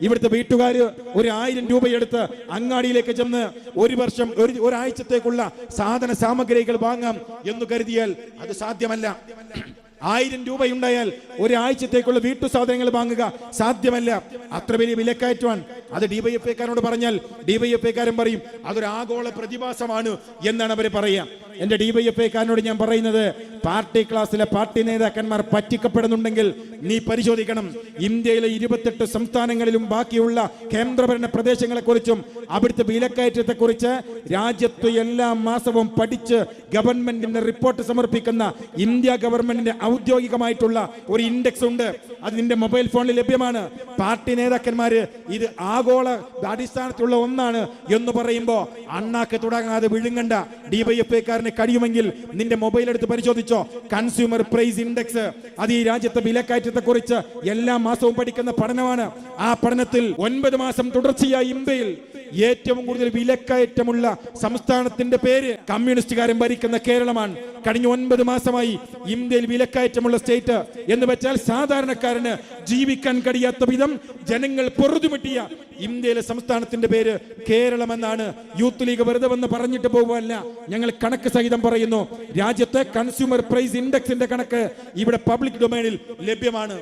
ഇവിടുത്തെ വീട്ടുകാര് ഒരു ആയിരം രൂപയെടുത്ത് അങ്ങാടിയിലേക്ക് ചെന്ന് ഒരു വർഷം ഒരു ഒരാഴ്ചത്തേക്കുള്ള സാധന സാമഗ്രികൾ വാങ്ങാം എന്ന് കരുതിയാൽ അത് സാധ്യമല്ല. ആയിരം രൂപയുണ്ടായാൽ ഒരാഴ്ചത്തേക്കുള്ള വീട്ടു സാധനങ്ങൾ വാങ്ങുക സാധ്യമല്ല. അത്ര വലിയ വിലക്കയറ്റമാണ് അത് ഡിവൈഎഫ്ഐക്കാരോട് പറഞ്ഞാൽ ഡിവൈഎഫ്ഐക്കാരൻ പറയും അതൊരു ആഗോള പ്രതിഭാസമാണ് എന്നാണ് അവർ പറയുക എന്റെ ഡിവൈഎഫ്ഐക്കാരനോട് ഞാൻ പറയുന്നത് പാർട്ടി ക്ലാസ്സിലെ പാർട്ടി നേതാക്കന്മാർ പറ്റിക്കപ്പെടുന്നുണ്ടെങ്കിൽ നീ പരിശോധിക്കണം. ഇന്ത്യയിലെ ഇരുപത്തെട്ട് സംസ്ഥാനങ്ങളിലും ബാക്കിയുള്ള കേന്ദ്രഭരണ പ്രദേശങ്ങളെക്കുറിച്ചും അവിടുത്തെ വിലക്കയറ്റത്തെക്കുറിച്ച് രാജ്യത്ത് എല്ലാ മാസവും പഠിച്ച് ഗവൺമെന്റിന്റെ റിപ്പോർട്ട് സമർപ്പിക്കുന്ന ഇന്ത്യ ഗവൺമെന്റിന്റെ ഔദ്യോഗികമായിട്ടുള്ള ഒരു ഇൻഡെക്സ് ഉണ്ട്. അത് നിന്റെ മൊബൈൽ ഫോണിൽ ലഭ്യമാണ്. പാർട്ടി നേതാക്കന്മാര് ഇത് ആഗോള അടിസ്ഥാനത്തിലുള്ള ഒന്നാണ് എന്ന് പറയുമ്പോ അണ്ണാക്ക് തുടങ്ങാതെ വിഴുങ്ങണ്ട. ഡിവൈഎഫ്ഐക്കാരന് കഴിയുമെങ്കിൽ നിന്റെ മൊബൈൽ എടുത്ത് പരിശോധിച്ചോ. കൺസ്യൂമർ പ്രൈസ് ഇൻഡെക്സ് അത് ഈ രാജ്യത്തെ വിലക്കയറ്റത്തെ കുറിച്ച് എല്ലാ മാസവും പഠിക്കുന്ന പഠനമാണ്. ആ പഠനത്തിൽ ഒൻപത് മാസം തുടർച്ചയായി ഇന്ത്യയിൽ ഏറ്റവും കൂടുതൽ വിലക്കയറ്റമുള്ള സംസ്ഥാനത്തിന്റെ പേര് കമ്മ്യൂണിസ്റ്റുകാരൻ ഭരിക്കുന്ന കേരളമാണ്. കഴിഞ്ഞ ഒൻപത് മാസമായി ഇന്ത്യയിൽ വിലക്കയറ്റമുള്ള സ്റ്റേറ്റ് എന്ന് വെച്ചാൽ സാധാരണക്കാരന് ജീവിക്കാൻ കഴിയാത്ത വിധം ജനങ്ങൾ പൊറുതുമിട്ടിയ ഇന്ത്യയിലെ സംസ്ഥാനത്തിന്റെ പേര് കേരളം എന്നാണ് യൂത്ത് ലീഗ് വെറുതെ വന്ന് പറഞ്ഞിട്ട് പോകുമല്ല ഞങ്ങൾ കണക്ക് സഹിതം പറയുന്നു. രാജ്യത്തെ കൺസ്യൂമർ പ്രൈസ് ഇൻഡെക്സിന്റെ കണക്ക് ഇവിടെ പബ്ലിക് ഡൊമൈനിൽ ലഭ്യമാണ്.